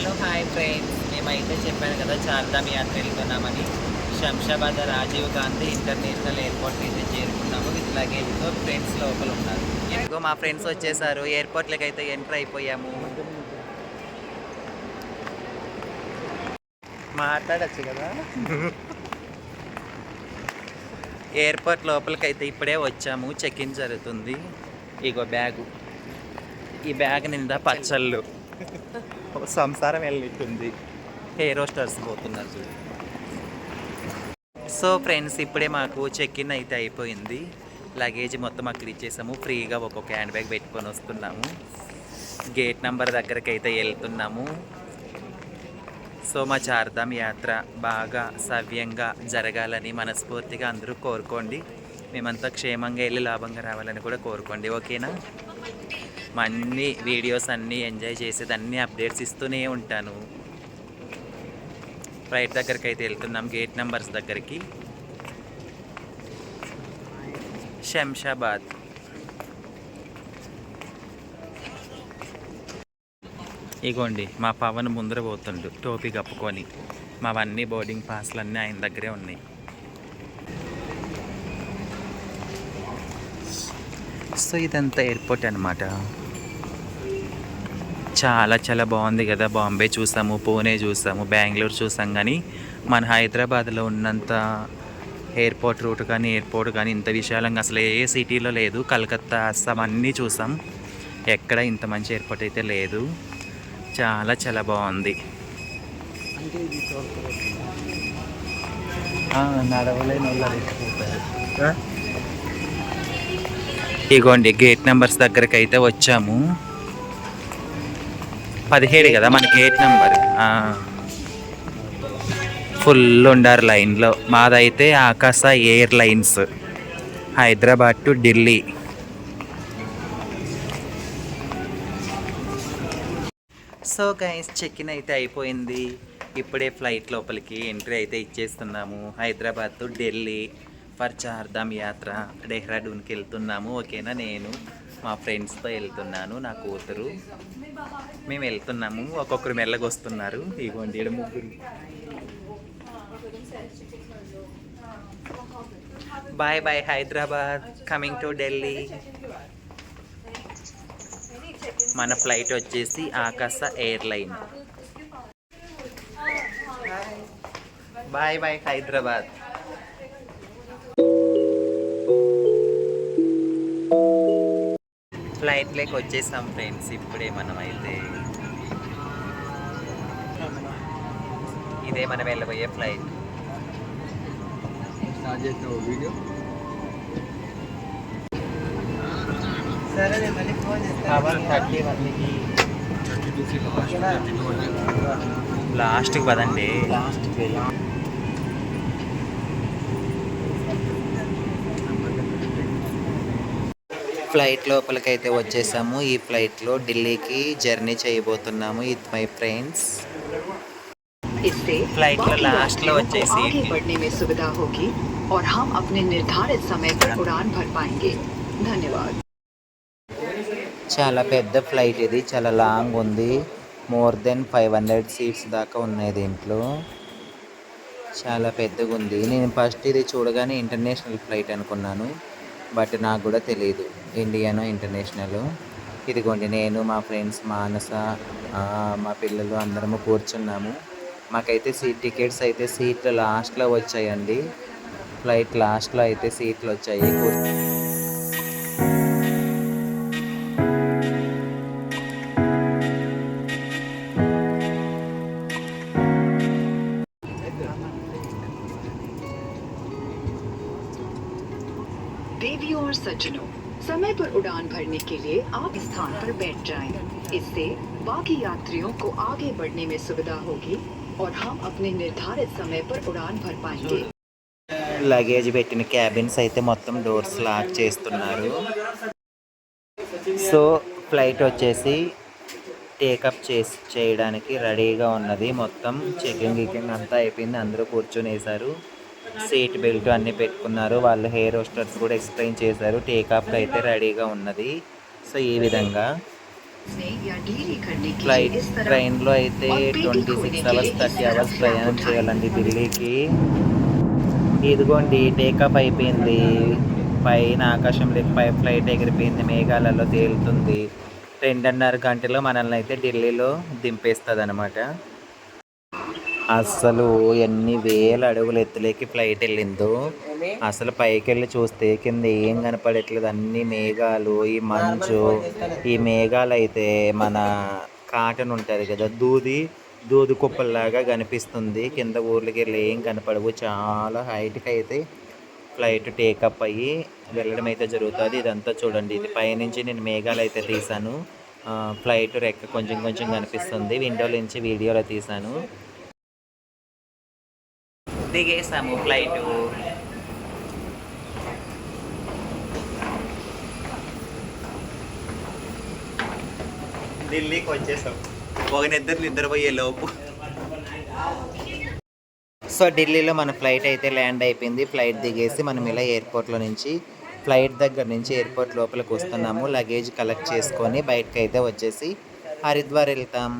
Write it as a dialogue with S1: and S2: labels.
S1: Hello hi friends. మేమైతే చెప్పాను కదా చార్ధామ్ యాత్ర వెళ్తున్నామని. శంషాబాద్ రాజీవ్ గాంధీ ఇంటర్నేషనల్ ఎయిర్పోర్ట్ అయితే చేరుకున్నాము. విత్ లగేజ్తో ఫ్రెండ్స్ లోపల ఉన్నారు. ఇదిగో మా ఫ్రెండ్స్ వచ్చేసారు. ఎయిర్పోర్ట్లకి అయితే ఎంటర్ అయిపోయాము. మాట్లాడచ్చు కదా. ఎయిర్పోర్ట్ లోపలికి అయితే ఇప్పుడే వచ్చాము. చెక్ ఇన్ జరుగుతుంది. ఇగో బ్యాగు. ఈ బ్యాగ్ నిండా పచ్చళ్ళు. సంసారం వెళ్ళిట్టుంది. హెయిర్ స్టార్స్ పోతున్నారు చూడు. సో ఫ్రెండ్స్ ఇప్పుడే మాకు చెక్ ఇన్ అయితే అయిపోయింది. లగేజ్ మొత్తం అక్కడ ఇచ్చేసాము. ఫ్రీగా ఒక్కొక్క హ్యాండ్ బ్యాగ్ పెట్టుకొని వస్తున్నాము. గేట్ నెంబర్ దగ్గరికి అయితే వెళ్తున్నాము. సో మా చార్ధామ్ యాత్ర బాగా సవ్యంగా జరగాలని మనస్ఫూర్తిగా అందరూ కోరుకోండి. మేమంతా క్షేమంగా వెళ్ళి లాభంగా రావాలని కూడా కోరుకోండి. ఓకేనా? మా అన్ని వీడియోస్ అన్నీ ఎంజాయ్ చేసేది అన్ని అప్డేట్స్ ఇస్తూనే ఉంటాను. ఫ్లైట్ దగ్గరికి అయితే వెళ్తున్నాం గేట్ నెంబర్స్ దగ్గరికి. శంషాబాద్. ఇగోండి మా పవన్ ముందర పోతుండు టోపీ కప్పుకొని. మావన్నీ బోర్డింగ్ పాస్లు అన్నీ ఆయన దగ్గరే ఉన్నాయి. సో ఇదంతా ఎయిర్పోర్ట్ అనమాట చాలా చాలా బాగుంది కదా. బాంబే చూసాము పూణే చూసాము బెంగళూరు చూసాం కానీ మన హైదరాబాద్లో ఉన్నంత ఎయిర్పోర్ట్ రూట్ కానీ ఎయిర్పోర్ట్ కానీ ఇంత విశాలంగా అసలు ఏ సిటీలో లేదు. కలకత్తా అస్సాం అన్నీ చూసాం. ఎక్కడ ఇంత మంచి ఎయిర్పోర్ట్ అయితే లేదు. చాలా చాలా బాగుంది. నడవలేని ఇగోండి గేట్ నెంబర్స్ దగ్గరికి అయితే వచ్చాము. పదిహేడు కదా మన గేట్ నెంబర్? ఫుల్ ఉండారు లైన్లో. మాదైతే Akasa air lines Hyderabad to Delhi. So guys check in అయితే అయిపోయింది. ఇప్పుడే ఫ్లైట్ లోపలికి ఎంట్రీ అయితే ఇచ్చేస్తున్నాము. హైదరాబాద్ టు ఢిల్లీ. ఫర్ చార్ధామ్ యాత్ర డెహ్రాడూన్కి వెళ్తున్నాము. ఓకేనా నేను? మా ఫ్రెండ్స్తో వెళ్తున్నాను నా కూతురు. మేము వెళ్తున్నాము ఒక్కొక్కరు మెల్లగా వస్తున్నారు ఇగోండి ఈడ ముగ్గురు. Bye bye Hyderabad coming to Delhi మన ఫ్లైట్ వచ్చేసి Akasa airline. Bye bye Hyderabad ఫ్లైట్లోకి వచ్చేసాం ఫ్రెండ్స్ ఇప్పుడే మనం అయితే. ఇదే మనం వెళ్ళబోయే ఫ్లైట్. థర్టీ వన్కి లాస్ట్కి ఫ్లైట్ లోపలికైతే వచ్చేసాము ఈ ఫ్లైట్లో ఢిల్లీకి జర్నీ చేయబోతున్నాము విత్ మై ఫ్రెండ్స్
S2: इससे
S1: फ्लाइट का
S2: बाकी
S1: लास्ट लो
S2: यात्रियों को
S1: जैसे
S2: आगे बढ़ने में सुविधा होगी और हम अपने निर्धारित समय पर उड़ान भर पाएंगे धन्यवाद
S1: చాలా పెద్ద ఫ్లైట్ ఇది చాలా లాంగ్ ఉంది more than five hundred seats దాకా ఉన్నాయి దీంట్లో చాలా పెద్దగా ఉంది నేను ఫస్ట్ ఇది చూడగానే ఇంటర్నేషనల్ ఫ్లైట్ అనుకున్నాను బట్ నాకు కూడా తెలియదు ఇండియను ఇంటర్నేషనల్ ఇదిగోండి నేను మా ఫ్రెండ్స్ మానస మా పిల్లలు అందరము కూర్చున్నాము. మాకైతే సీట్ టికెట్స్ అయితే సీట్లు లాస్ట్లో వచ్చాయండి. ఫ్లైట్ లాస్ట్లో అయితే సీట్లు వచ్చాయి కూర్చు.
S2: Devior समय पर उड़ान भरने के लिए आप स्थान पर बैठ जाएं। इससे बाकी यात्रियों को आगे बढ़ने में सुविधा होगी और हम अपने निर्धारित समय पर उड़ान भर पाएंगे
S1: లగేజ్ పెట్టిన క్యాబిన్స్ అయితే మొత్తం డోర్స్ లాక్ చేస్తున్నారు సో ఫ్లైట్ వచ్చేసి టేకప్ చేసి చేయడానికి రెడీగా ఉన్నది మొత్తం చెకింగ్ గికింగ్ అంతా అయిపోయింది అందరూ కూర్చొనేసారు సీట్ బెల్ట్ అన్నీ పెట్టుకున్నారు. వాళ్ళు హెయిర్ హోస్టర్స్ కూడా ఎక్స్ప్లెయిన్ చేశారు. టేకాఫ్కి అయితే రెడీగా ఉన్నది. సో ఈ విధంగా ఫ్లైట్ ట్రైన్లో అయితే twenty six hours thirty hours ప్రయాణం చేయాలండి ఢిల్లీకి. ఇదిగోండి టేకాఫ్ అయిపోయింది. పైన ఆకాశం పై ఫ్లైట్ ఎగిరిపోయింది. మేఘాలలో తేలుతుంది. రెండున్నర గంటలో మనల్ని అయితే ఢిల్లీలో దింపేస్తుంది అనమాట అసలు ఎన్ని వేల అడుగులు ఎత్తులేకి ఫ్లైట్ వెళ్ళిందో. అసలు పైకి వెళ్ళి చూస్తే కింద ఏం కనపడట్లేదు. అన్ని మేఘాలు ఈ మంచు ఈ మేఘాలు అయితే మన కాటన్ ఉంటుంది కదా దూది దూది కుప్పల్లాగా కనిపిస్తుంది. కింద ఊర్లకి వెళ్ళి ఏం కనపడవు. చాలా హైట్కి అయితే ఫ్లైట్ టేకప్ అయ్యి వెళ్ళడం అయితే జరుగుతుంది. ఇదంతా చూడండి. ఇది పైనుంచి నేను మేఘాలు అయితే తీసాను ఫ్లైట్ రెక్క కొంచెం కొంచెం కనిపిస్తుంది. విండోలో నుంచి వీడియోలో తీశాను. దిగేసాము ఫ్లైట్ ఢిల్లీకి వచ్చేసాం ఒక నిద్ర నిద్రపోయే లోపు సో ఢిల్లీలో మన ఫ్లైట్ అయితే ల్యాండ్ అయిపోయింది. ఫ్లైట్ దిగేసి మనం ఇలా ఎయిర్పోర్ట్లో నుంచి ఫ్లైట్ దగ్గర నుంచి ఎయిర్పోర్ట్ లోపలికి వస్తున్నాము. లగేజ్ కలెక్ట్ చేసుకొని బయటకు అయితే వచ్చేసి హరిద్వార్ వెళ్తాం.